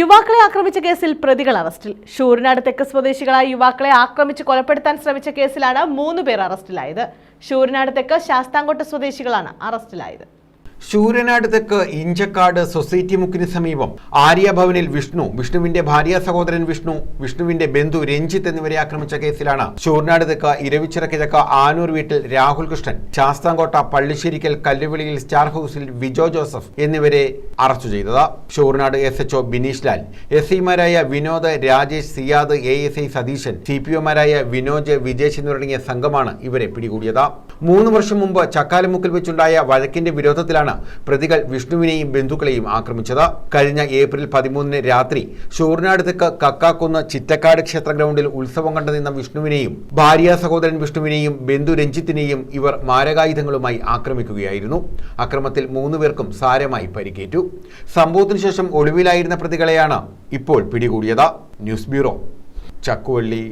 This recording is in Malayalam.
യുവാക്കളെ ആക്രമിച്ച കേസിൽ പ്രതികൾ അറസ്റ്റിൽ. ഷൂരിനാട് തെക്ക് സ്വദേശികളായ യുവാക്കളെ ആക്രമിച്ച് കൊലപ്പെടുത്താൻ ശ്രമിച്ച കേസിലാണ് മൂന്ന് പേർ അറസ്റ്റിലായത്. ഷൂരിനാട് തെക്ക് ശാസ്താംകോട്ട സ്വദേശികളാണ് അറസ്റ്റിലായത്. ശൂരനാട് തെക്ക് ഇഞ്ചക്കാട് സൊസൈറ്റി മുക്കിന് സമീപം ആര്യഭവനിൽ വിഷ്ണു വിഷ്ണുവിന്റെ ഭാര്യ സഹോദരൻ വിഷ്ണു വിഷ്ണുവിന്റെ ബന്ധു രഞ്ജിത്ത് എന്നിവരെ ആക്രമിച്ച കേസിലാണ് ശൂർനാട് തെക്ക് ഇരവിച്ചിറ ആനൂർ വീട്ടിൽ രാഹുൽ കൃഷ്ണൻ ശാസ്താംകോട്ട പള്ളിശ്ശേരിക്കൽ കല്ലുവിളിയിൽ സ്റ്റാർ ഹൗസിൽ വിജോ ജോസഫ് എന്നിവരെ അറസ്റ്റ് ചെയ്തത്. Sooranad S HO Bineesh Lal S ഐമാരായ Vinod Rajesh Siyad A S I Satheesan C P ഒമാരായ Vinoj Vijesh എന്നിവരടങ്ങിയ സംഘമാണ് ഇവരെ പിടികൂടിയത്. മൂന്ന് വർഷം മുമ്പ് ചക്കാലമുക്കിൽ വെച്ചുണ്ടായ വഴക്കിന്റെ വിരോധത്തിലാണ് പ്രതികൾ വിഷ്ണുവിനെയും ബന്ധുക്കളെയും ആക്രമിച്ചത്. കഴിഞ്ഞ ഏപ്രിൽ പതിമൂന്നിന് രാത്രി ഷൂർനാട് തെക്ക് കക്കാക്കുന്ന് ചിറ്റക്കാട് ക്ഷേത്ര ഗ്രൗണ്ടിൽ ഉത്സവം കണ്ടു നിന്ന വിഷ്ണുവിനെയും ഭാര്യ സഹോദരൻ വിഷ്ണുവിനെയും ബന്ധു രഞ്ജിത്തിനെയും ഇവർ മാരകായുധങ്ങളുമായി ആക്രമിക്കുകയായിരുന്നു. അക്രമത്തിൽ മൂന്ന് പേർക്കും സാരമായി പരിക്കേറ്റു. സംഭവത്തിനു ശേഷം ഒളിവിലായിരുന്ന പ്രതികളെയാണ് ഇപ്പോൾ പിടികൂടിയത്. News bureau Chakkuvally.